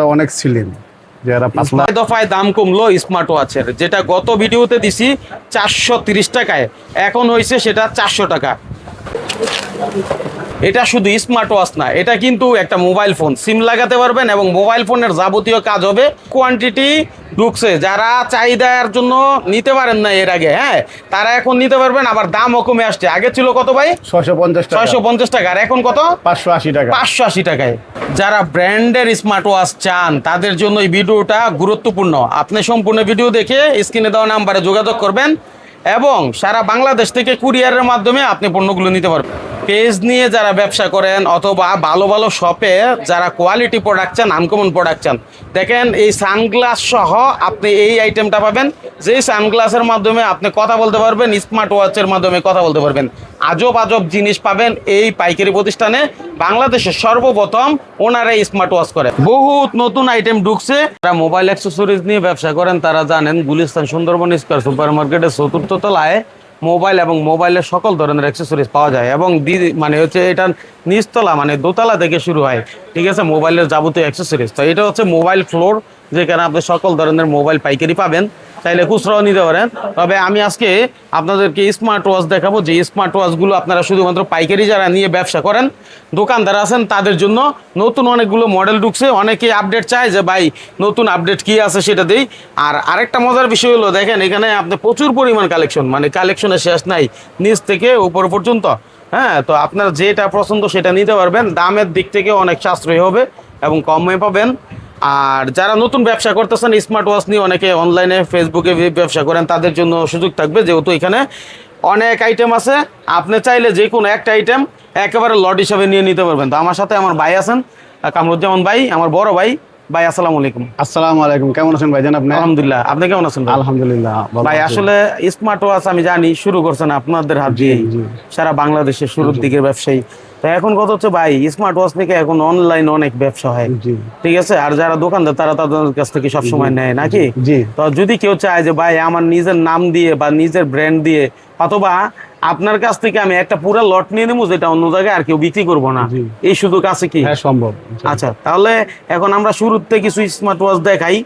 ওয়াচটা অনেক ছিলেন। যারা পাতলা দফায় দাম কমলো স্মার্ট ওয়াচের যেটা গত ভিডিওতে দিছি চারশো তিরিশ টাকায় এখন হয়েছে সেটা চারশো টাকা। এটা শুধু স্মার্ট ওয়াচ না এটা কিন্তু একটা মোবাইল ফোন সিম লাগাতে পারবেন এবং মোবাইল ফোনের যাবতীয় কাজ হবে কোয়ান্টিটি ঢুকছে যারা চাহিদার জন্য নিতে পারেন না এর আগে হ্যাঁ তারা এখন নিতে পারবেন আবার দামও কমে আসছে। আগে ছিল কত ভাই? ছয়শো পঞ্চাশ ছয়শো পঞ্চাশ টাকা আর এখন কত? পাঁচশো আশি টাকা। পাঁচশো আশি টাকায়। যারা ব্র্যান্ডের স্মার্ট ওয়াচ চান তাদের জন্য এই ভিডিওটা গুরুত্বপূর্ণ। আপনি সম্পূর্ণ ভিডিও দেখে স্ক্রিনে দেওয়া নাম্বারে যোগাযোগ করবেন। এবং সারা বাংলাদেশ থেকে কুরিয়ারের মাধ্যমে আপনি পণ্যগুলো নিতে পারবেন। পেজ নিয়ে যারা ব্যবসা করেন অথবা ভালো ভালো শপে যারা কোয়ালিটি প্রোডাক্ট চান আনকমন প্রোডাক্ট চান, দেখেন এই সানগ্লাস সহ আপনি এই আইটেমটা পাবেন। যেই সানগ্লাসের মাধ্যমে আপনি কথা বলতে পারবেন স্মার্ট ওয়াচের মাধ্যমে কথা বলতে পারবেন। আজব আজব জিনিস পাবেন এই পাইকারি প্রতিষ্ঠানে। বাংলাদেশের সর্বপ্রথম ওনারা স্মার্ট ওয়াচ করে বহুত নতুন আইটেম ঢুকছে। যারা মোবাইল অ্যাক্সেসরিজ নিয়ে ব্যবসা করেন, তারা জানেন গুলিস্তান সুন্দরবন স্কোয়ার সুপার মার্কেটের চতুর্থ তলায় মোবাইল এবং মোবাইলের সকল ধরনের অ্যাক্সেসরিজ পাওয়া যায়। এবং মানে হচ্ছে এটা নিচতলা মানে দোতলা থেকে শুরু হয়। ঠিক আছে? মোবাইলের যাবতীয় অ্যাক্সেসরিজ তো এটা হচ্ছে মোবাইল ফ্লোর যেখানে আপনি সকল ধরনের মোবাইল পাইকারি পাবেন, চাইলে খুচরাও নিতে পারেন। তবে আমি আজকে আপনাদেরকে স্মার্ট ওয়াচ দেখাবো। যে স্মার্ট ওয়াচগুলো আপনারা শুধুমাত্র পাইকারি যারা নিয়ে ব্যবসা করেন, দোকানদার আছেন, তাদের জন্য নতুন অনেকগুলো মডেল ঢুকছে। অনেকে আপডেট চায় যে, ভাই, নতুন আপডেট কি আছে সেটা দেই। আর আরেকটা মজার বিষয় হলো, দেখেন এখানে আপনি প্রচুর পরিমাণ কালেকশন মানে কালেকশনের শেষ নাই, নিচ থেকে উপর পর্যন্ত। হ্যাঁ তো আপনার যেটা পছন্দ সেটা নিতে পারবেন। দামের দিক থেকে অনেক সাশ্রয়ী হবে এবং কমে পাবেন। আর যারা নতুন ব্যবসা করতেছেন স্মার্ট ওয়াচ নিয়ে অনেকে অনলাইনে ফেসবুকে ব্যবসা করেন তাদের জন্য সুযোগ থাকবে। যেহেতু এখানে অনেক আইটেম আছে আপনি চাইলে যে কোনো একটা আইটেম একেবারে লট হিসাবে নিয়ে নিতে পারবেন। তো আমার সাথে আমার ভাই আছেন কামরুজ্জামান ভাই আমার বড় ভাই। ভাই আসসালামু আলাইকুম। আসসালামু আলাইকুম কেমন আছেন ভাইজান আপনি? আলহামদুলিল্লাহ। আপনি কেমন আছেন? আলহামদুলিল্লাহ ভাই আসলে স্মার্ট ওয়াচ আমি জানি শুরু করছেন আপনাদের হাত দিয়ে। সারা বাংলাদেশের শুরুর দিকের ব্যবসায়ী। তো এখন কত হচ্ছে ভাই স্মার্ট ওয়াচ থেকে এখন অনলাইন অনেক ব্যবসা হয়। ঠিক আছে? আর যারা দোকানদার তারা তাদের কাছ থেকে সবসময় নেয় নাকি? জি। তো যদি কেউ চায় যে ভাই আমার নিজের নাম দিয়ে বা নিজের ব্র্যান্ড দিয়ে অথবা আপনার কাছ থেকে আমি একটা পুরো লট নিয়ে নেব যেটা অন্য জায়গায় আর কেউ বিক্রি করব না। এই সুযোগ আছে কি? হ্যাঁ সম্ভব। আচ্ছা তাহলে এখন আমরা শুরুতে কিছু স্মার্ট ওয়াচ দেখাই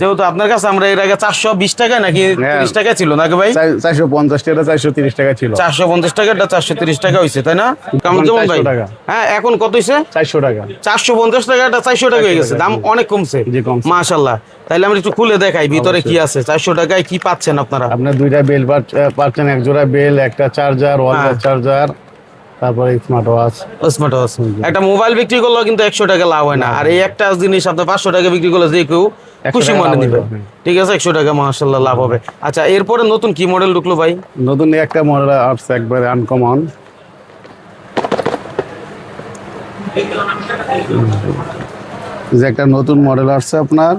যেহেতু আপনার কাছে আমরা এর আগে চারশো বিশ টাকা নাকি হ্যাঁ। তিরিশ টাকা ছিল নাকি ভাই? চারশো পঞ্চাশ টাকা চারশো তিরিশ টাকা ছিল। চারশো পঞ্চাশ টাকাটা চারশো তিরিশ টাকা হয়েছে তাই না? কেমন যেমন ভাই? হ্যাঁ এখন কত হয়েছে চারশো টাকা। চারশো পঞ্চাশ টাকাটা চারশো টাকা হয়ে গেছে দাম অনেক কমছে। মাশাল্লাহ। তাহলে আমরা একটু খুলে দেখাই ভিতরে কি আছে? চারশো টাকায় কি পাচ্ছেন আপনারা? আপনার দুইটা বেল পাচ্ছেন এক জোড়া বেল একটা চার্জার ওয়াল হ্যাঁ। চার্জার তারপরে স্মার্ট ওয়াচ। Smart watch. একটা মোবাইল বিক্রি করলেও কিন্তু একশো টাকা লাভ হয় না। আর এই একটা জিনিস আপনি পাঁচশো টাকা বিক্রি করলে যে কেউ খুশি মনে নিবে। ঠিক আছে একশো টাকা মাসাল্লাহ লাভ হবে। আচ্ছা এরপরে নতুন কি মডেল ঢুকলো ভাই? নতুন একটা মডেল আসছে একবারে আনকমন যে একটা নতুন মডেল আসছে আপনার।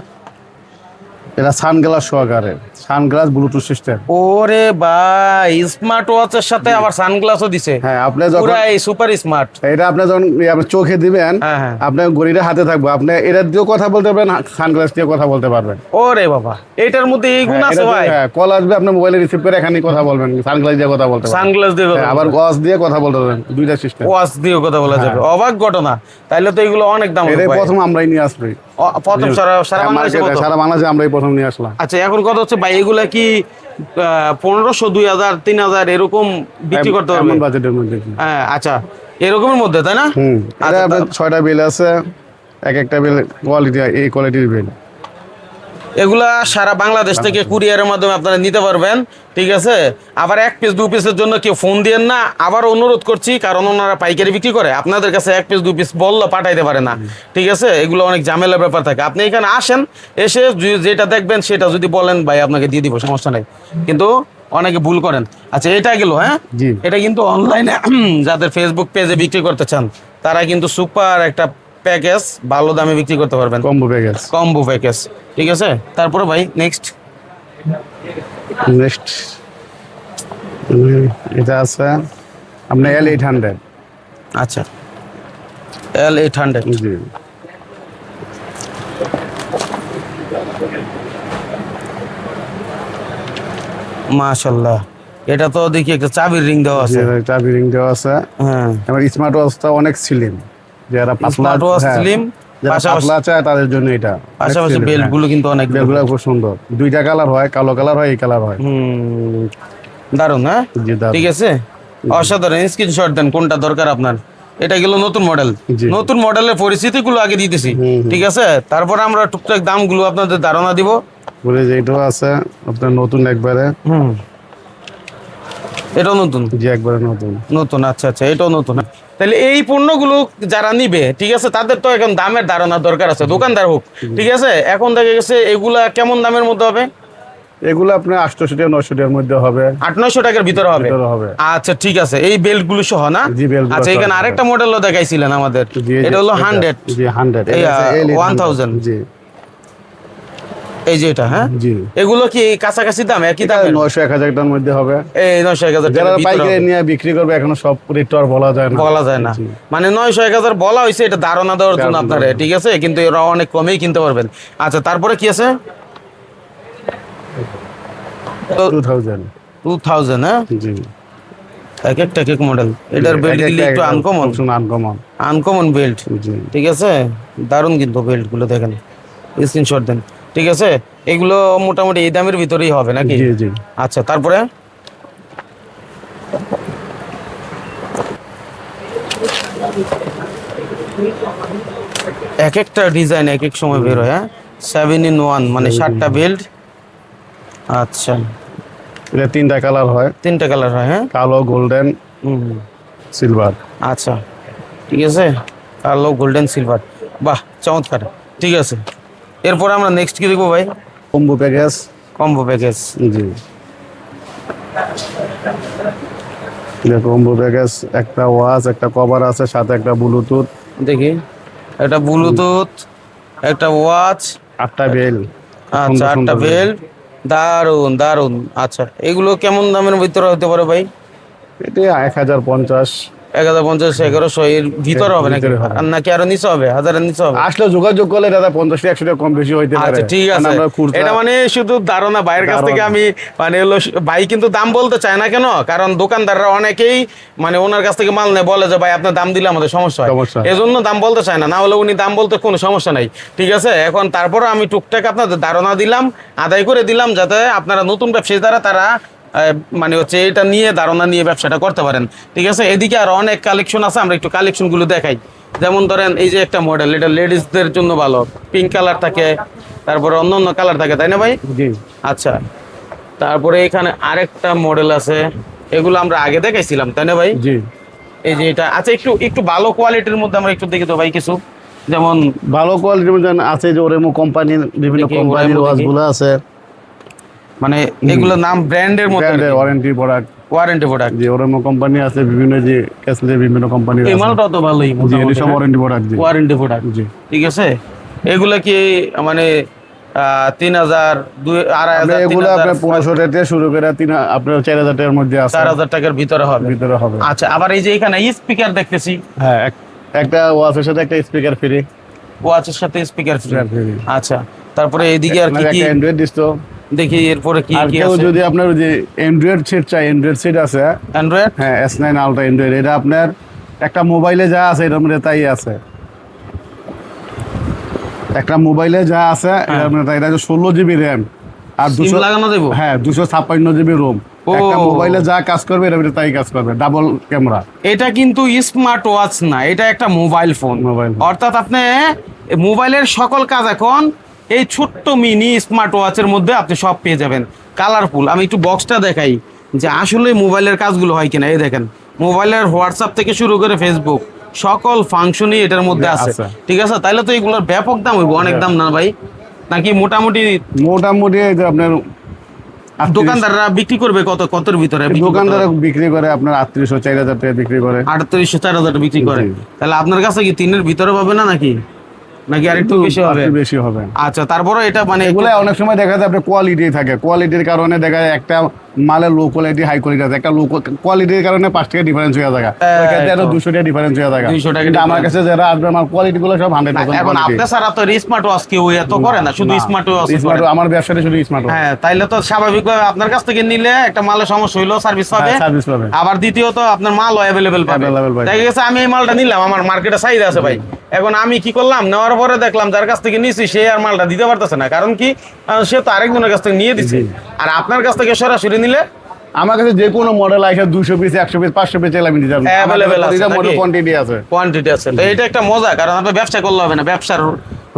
এটা সানগ্লাস সহকারে সানগ্লাস ব্লুটুথ সিস্টেম ওরে ভাই স্মার্ট ওয়াচের সাথে আবার সানগ্লাসও দিছে। হ্যাঁ আপনি যখন পুরাই সুপার স্মার্ট এটা আপনি যখন ইয়ে আপনি চোখে দিবেন হ্যাঁ, হ্যাঁ। আপনার গড়িটা হাতে থাকবে। আপনি এটা দিয়েও কথা বলতে পারবেন সানগ্লাস দিয়ে কথা বলতে পারবেন। ওরে বাবা এটার মধ্যে এই গুণ হ্যাঁ, আছে ভাই। হ্যাঁ, কল আসবে আপনি মোবাইলে রিসিভ করে এখানে কথা বলবেন সানগ্লাস দিয়ে কথা বলতে পারবেন। সানগ্লাস দিয়ে আবার ওয়াচ দিয়ে কথা বলতে পারবেন দুইটা সিস্টেম ওয়াচ দিয়ে কথা বলা যাবে। অবাক ঘটনা। তাইলে তো এগুলো অনেক দাম হবে এটাই প্রথম আমরাই নিয়ে আসলি অ- প্রথম সারা সারা বাংলাদেশে সারা বাংলাদেশে আমরাই প্রথম নিয়ে আসলাম। আচ্ছা এখন কথা হচ্ছে এগুলা কি পনেরোশো দুই হাজার তিন হাজার এরকম বিক্রি করতে পারবেন বাজেটের মধ্যে হ্যাঁ আচ্ছা। এরকমের মধ্যে তাই না? আচ্ছা, ছয়টা বিল আছে এক একটা বিল কোয়ালিটি এই কোয়ালিটির বিল এগুলা সারা বাংলাদেশ থেকে কুরিয়ারের মাধ্যমে আপনারা নিতে পারবেন ঠিক আছে? আবার এক পিস দু পিসের জন্য কেউ ফোন দিয়েন না আবার অনুরোধ করছি কারণ ওনারা পাইকারি বিক্রি করে আপনাদের কাছে এক পিস দু পিস বললে পাঠাইতে পারে না ঠিক আছে? এগুলো অনেক ঝামেলার ব্যাপার থাকে। আপনি এখানে আসেন এসে যেটা দেখবেন সেটা যদি বলেন ভাই আপনাকে দিয়ে দিব সমস্যা নেই। কিন্তু অনেকে ভুল করেন। আচ্ছা এটা গেল হ্যাঁ? এটা কিন্তু অনলাইনে যাদের ফেসবুক পেজে বিক্রি করতে চান তারা কিন্তু সুপার একটা প্যাকেজ ভালো দামে বিক্রি করতে পারবেন। কম্বো প্যাকেজ কম্বো প্যাকেজ ঠিক আছে? তারপরে ভাই নেক্সট নেক্সট এটা আছে আপনার এল এইট হান্ড্রেড আচ্ছা। এল এইট হান্ড্রেড জি। মাশাল্লাহ। এটা তো দেখি একটা চাবির রিং দেওয়া আছে। চাবি রিং দেওয়া আছে। হ্যাঁ। এবার স্মার্ট ওয়াচটা অনেক স্লিম যারা পাতলা হ্যাঁ, স্লিম পাতলা চায় তাদের জন্য এটা। পাশাপাশি বেল্টগুলো কিন্তু অনেক বেলগুলো খুব সুন্দর। দুইটা কালার হয় কালো কালার হয় এই কালার হয়। দারুণ হ্যাঁ? ঠিক আছে? অসাধারণ স্ক্রিনশট দেন কোনটা দরকার আপনার? এটা গেল নতুন মডেল নতুন মডেলের পরিস্থিতিগুলো আগে দিতেছি। ঠিক আছে? তারপরে আমরা টুকটাক দামগুলো আপনাদের ধারণা দিব। বলে যে এটাও আছে আপনার নতুন একবারে। হুম। এটাও নতুন? জি একবারে নতুন। নতুন আচ্ছা আচ্ছা এটাও নতুন তাহলে এই পণ্যগুলো যারা নিবে ঠিক আছে তাদের তো এখন দামের ধারণা দরকার আছে দোকানদার হোক ঠিক আছে? এখন দেখা গেছে এগুলা কেমন দামের মধ্যে হবে? এগুলো আপনার আটশোশো টাকা নয়শো টাকার মধ্যে হবে। আট নয়শো টাকার ভিতরে হবে? আচ্ছা ঠিক আছে এই বেল্টগুলো সহ না? আচ্ছা এখানে। আরেকটা মডেলও দেখাইছিলেন আমাদের। এটা হলো হান্ড্রেড হান্ড্রেড আহ, 1000 জি। এই যে এটা হ্যাঁ? জি। এগুলো কি কাছাকাছি দাম? একই দাম নয়শো এক হাজার টাকার মধ্যে হবে। এই নয়শো এক হাজার যারা পাইকারি নিয়ে বিক্রি করবে এখনও সব রেট আর বলা যায় না। বলা যায় না। মানে নয়শো এক হাজার বলা হয়েছে এটা ধারণা দেওয়ার জন্য আপনার ঠিক আছে? কিন্তু এরা অনেক কমেই কিনতে পারবেন। আচ্ছা তারপরে কি আছে? টু থাউজেন্ড টু থাউজেন্ড হ্যাঁ? জি। এক একটা এক মডেল এটার বেল্ট দিলে একটু আনকমন আনকমন আনকমন বেল্ট ঠিক আছে? দারুণ কিন্তু বেল্টগুলো দেখেন। স্ক্রিনশট দেন। ঠিক আছে? এগুলো মোটামুটি এই দামের ভিতরেই হবে নাকি? আচ্ছা তারপরে? এক একটা ডিজাইন এক এক সময় বের হয় সেভেন ইন ওয়ান মানে সাতটা বেল্ট আচ্ছা। এটা তিনটা কালার হয়। তিনটা কালার হয় হ্যাঁ? কালো গোল্ডেন সিলভার আচ্ছা ঠিক আছে? কালো গোল্ডেন সিলভার বাহ চমৎকার। ঠিক আছে। এরপর আমরা নেক্সট কি দেখব ভাই? কম্বো প্যাকেজ কম্বো প্যাকেজ জি। কম্বো প্যাকেজ একটা ওয়াচ একটা কভার আছে সাথে একটা ব্লুটুথ দেখি। একটা ব্লুটুথ একটা ওয়াচ আটটা বেল আচ্ছা আটটা বেল্ট দারুণ দারুণ আচ্ছা এগুলো কেমন দামের ভিতরে হতে পারে ভাই? এটা এক হাজার পঞ্চাশ। এক হাজার পঞ্চাশ এগারোশো এর ভিতরে হবে নাকি? নাকি আরও নিচে হবে? হাজারের নিচে হবে? আসলে যোগাযোগ করলে দাদা পঞ্চাশ একশো টাকা কম বেশি হইতে পারে। আচ্ছা ঠিক আছে। এটা মানে শুধু ধারণা ভাইয়ের কাছ থেকে আমি মানে হলো ভাই কিন্তু দাম বলতে চায় না কেন? কারণ দোকানদাররা অনেকেই মানে ওনার কাছ থেকে মাল নেয় বলে যে ভাই আপনার দাম দিলে আমাদের সমস্যা হয়। এজন্য দাম বলতে চায় না। না হলে উনি দাম বলতে কোনো সমস্যা নাই। ঠিক আছে? এখন তারপরে আমি টুকটাক আপনাদের ধারণা দিলাম আদায় করে দিলাম যাতে আপনারা নতুন ব্যবসায়ী দ্বারা তারা মানে হচ্ছে এটা নিয়ে ধারণা নিয়ে ব্যবসাটা করতে পারেন। ঠিক আছে? এদিকে আর অনেক কালেকশন আছে আমরা একটু কালেকশনগুলো দেখাই। যেমন ধরেন এই যে একটা মডেল এটা লেডিসদের জন্য ভালো। পিঙ্ক কালার থাকে তারপরে অন্য অন্য কালার থাকে তাই না ভাই? জি। আচ্ছা। তারপরে এখানে আরেকটা মডেল আছে এগুলো আমরা আগে দেখাইছিলাম তাই না ভাই? জি। এই যে এটা আচ্ছা একটু একটু ভালো কোয়ালিটির মধ্যে আমরা একটু দেখি তো ভাই কিছু। যেমন ভালো কোয়ালিটির মধ্যে আছে যে ওরেমো কোম্পানির বিভিন্ন কোম্পানির ওরেমো ওয়াচ দেখি। গুলো আছে। মানে এগুলো নাম ব্র্যান্ডের ব্র্যান্ডের ওয়ারেন্টি প্রোডাক্ট ওয়ারেন্টি প্রোডাক্ট যে ওরেমো কোম্পানি আছে বিভিন্ন যে ক্যাসলে বিভিন্ন কোম্পানির এই মালটাও তো ভালোই জি এটি সব ওয়ারেন্টি প্রোডাক্ট জি। ওয়ারেন্টি প্রোডাক্ট জি। ঠিক আছে? এগুলা কি মানে তিন হাজার দুই আড়াই হাজার এগুলো আপনার পনেরোশো টাকা শুরু করে তিন আপনার চার হাজার টাকার মধ্যে আছে। চার হাজার টাকার ভিতরে হবে। ভিতরে হবে। আচ্ছা আবার এই যে এখানে স্পিকার দেখতেছি। হ্যাঁ একটা ওয়াচের সাথে একটা স্পিকার ফ্রি ওয়াচের সাথে স্পিকার ফ্রি আচ্ছা তারপরে এইদিকে আর কি কি? অ্যান্ড্রয়েড দেখি এরপরে কি কি আছে। যদি আপনার যে অ্যান্ড্রয়েড সেট চাই অ্যান্ড্রয়েড সেট আছে। অ্যান্ড্রয়েড হ্যাঁ এস নাইন আলট্রা অ্যান্ড্রয়েড এটা আপনার একটা মোবাইলে যা আছে এটার মধ্যে তাই আছে। একটা মোবাইলে যা আছে এটার মধ্যে তাই এটা ষোলো জিবি র্যাম আর দুশো লাগানো দেবো হ্যাঁ দুশো ছাপ্পান্ন জিবি রোম। একটা মোবাইলে যা কাজ করবে মধ্যে তাই কাজ করবে। ডাবল ক্যামেরা এটা কিন্তু স্মার্ট ওয়াচ না এটা একটা মোবাইল ফোন মোবাইল অর্থাৎ আপনি মোবাইলের সকল কাজ এখন এই ছোট্ট মিনি স্মার্ট ওয়াচের মধ্যে আপনি সব পেয়ে যাবেন। কালারফুল আমি একটু বক্সটা দেখাই যে আসলে মোবাইলের কাজগুলো হয় কিনা। এই দেখেন মোবাইলের হোয়াটসঅ্যাপ থেকে শুরু করে ফেসবুক সকল ফাংশনই এটার মধ্যে আছে। ঠিক আছে? তাইলে তো এগুলোর ব্যাপক দাম হইব। অনেক দাম না ভাই? নাকি মোটামুটি মোটামুটি আপনার দোকানদাররা বিক্রি করবে কত কতর ভিতরে দোকানদার বিক্রি করে আপনার আটত্রিশশো চার হাজার টাকা বিক্রি করে। আটত্রিশশো চার হাজার বিক্রি করে। তাহলে আপনার কাছে কি তিনের ভিতরে পাবে না নাকি? নাকি আরেকটু বেশি হবে? বেশি হবে। আচ্ছা তারপরে এটা মানে এগুলো অনেক সময় দেখা যায় আপনার কোয়ালিটি থাকে। কোয়ালিটির কারণে দেখা যায় একটা মালের লো কোয়ালিটি হাই কোয়ালিটি আছে। একটা লো কোয়ালিটির কারণে পাঁচ টাকা ডিফারেন্স হয়ে আরও দুশো টাকা ডিফারেন্স হয়ে 200 টাকা আমার কাছে যারা আসবে আমার কোয়ালিটি গুলো সব হান্ড্রেড এখন ছাড়া তো স্মার্ট ওয়াচ কেউ এত করে না শুধু স্মার্ট ওয়াচ স্মার্ট আমার ব্যবসাটা শুধু স্মার্ট হ্যাঁ তাইলে তো স্বাভাবিকভাবে আপনার কাছ থেকে নিলে একটা মালের সমস্যা হইল সার্ভিস পাবে। সার্ভিস পাবে। আবার দ্বিতীয়ত আপনার মালও অ্যাভেলেবেল পাবে। পাবে। দেখা গেছে আমি এই মালটা নিলাম আমার মার্কেটে চাহিদা আছে ভাই। এখন আমি কি করলাম? নেওয়ার পরে দেখলাম যার কাছ থেকে নিয়েছি সে আর মালটা দিতে পারতেছে না। কারণ কি? সে তো আরেকজনের কাছ থেকে নিয়ে দিচ্ছে আর আপনার কাছ থেকে সরাসরি নিলে? আমার কাছে যে কোনো মডেল আছে দুশো পিস একশো পিস পাঁচশো পিস আমি দিতে পারব। Available আছে মডেল কোয়ান্টিটি আছে। কোয়ান্টিটি আছে। তো এটা একটা মজা কারণ আপনার ব্যবসা করলে হবে না। ব্যবসার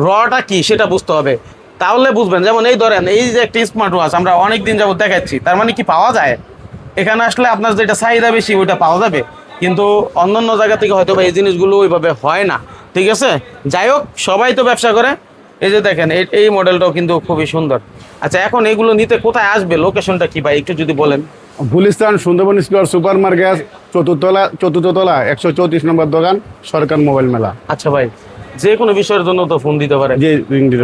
রটা কি সেটা বুঝতে হবে। তাহলে বুঝবেন যেমন এই ধরেন এই যে একটা স্মার্ট ওয়াচ আমরা অনেক দিন যাবত দেখাচ্ছি তার মানে কি পাওয়া যায়? এখানে আসলে আপনার যেটা চাহিদা বেশি ওইটা পাওয়া যাবে। কিন্তু অন্যান্য জায়গা থেকে হয়তো বা এই জিনিসগুলো ওইভাবে হয় না। ঠিক আছে? যাই হোক সবাই তো ব্যবসা করে। এই যে দেখেন এই- মডেলটাও কিন্তু খুবই সুন্দর। আচ্ছা এখন এগুলো নিতে কোথায় আসবে? লোকেশনটা কি ভাই? একটু যদি বলেন। Gulistan Sundarban square super market চতুর্থতলা চতুর্থতলা একশো চৌত্রিশ নম্বর দোকান সরকার মোবাইল মেলা। আচ্ছা ভাই যে কোনো বিষয়ের জন্য তো ফোন দিতে পারে।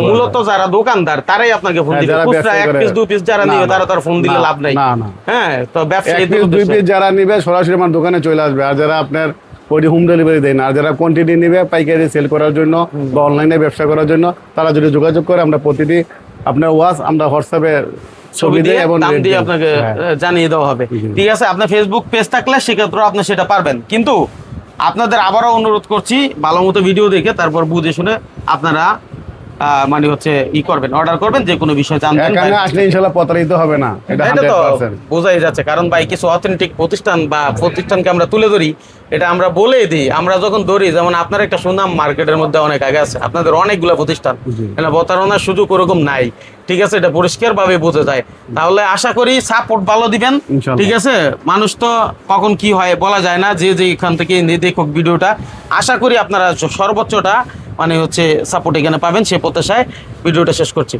মূলত যারা দোকানদার তারাই আপনাকে ফোন হ্যাঁ, দিবে। খুচরা এক পিস দু পিস যারা নিবে তারা তার ফোন দিলে লাভ নাই। হ্যাঁ তো ব্যবসায়ী দুই পিস যারা নিবে সরাসরি আমার দোকানে চলে আসবে। আর যারা আপনার ওই হোম ডেলিভারি দেয় না। আর যারা কোয়ান্টিটি নিবে পাইকারি সেল করার জন্য বা অনলাইনে ব্যবসা করার জন্য তারা যদি যোগাযোগ করে আমরা প্রতিটি আপনার ওয়াচ আমরা হোয়াটসঅ্যাপে ছবি দিয়ে এবং দাম দিয়ে আপনাকে হ্যাঁ। জানিয়ে দেওয়া হবে। ঠিক আছে আপনার ফেসবুক পেজ থাকলে আপনি সেটা পারবেন। কিন্তু আপনাদের আবারও অনুরোধ করছি ভালো মতো ভিডিও দেখে তারপর বুঝে শুনে আপনারা মানে হচ্ছে ই করবেন অর্ডার করবেন যে কোনো বিষয় জানবেন এখানে আসলে ইনশাল্লাহ প্রতারিত হবে না এটা তো বোঝাই যাচ্ছে কারণ ভাই কিছু অথেন্টিক প্রতিষ্ঠান বা প্রতিষ্ঠানকে আমরা তুলে ধরি এটা আমরা বলেই দিই। আমরা যখন ধরি যেমন আপনার একটা সুনাম মার্কেটের মধ্যে অনেক আগে আছে আপনাদের অনেকগুলো প্রতিষ্ঠান। এটা প্রতারণার সুযোগ ওরকম নাই। ঠিক আছে এটা পরিষ্কার ভাবে বোঝা যায়। তাহলে আশা করি সাপোর্ট ভালো দিবেন। ঠিক আছে? মানুষ তো কখন কি হয় বলা যায় না যে যে এখান থেকে নিয়ে দেখুক ভিডিওটা। আশা করি আপনারা সর্বোচ্চটা মানে হচ্ছে সাপোর্ট এখানে পাবেন সে প্রত্যাশায় ভিডিওটা শেষ করছি।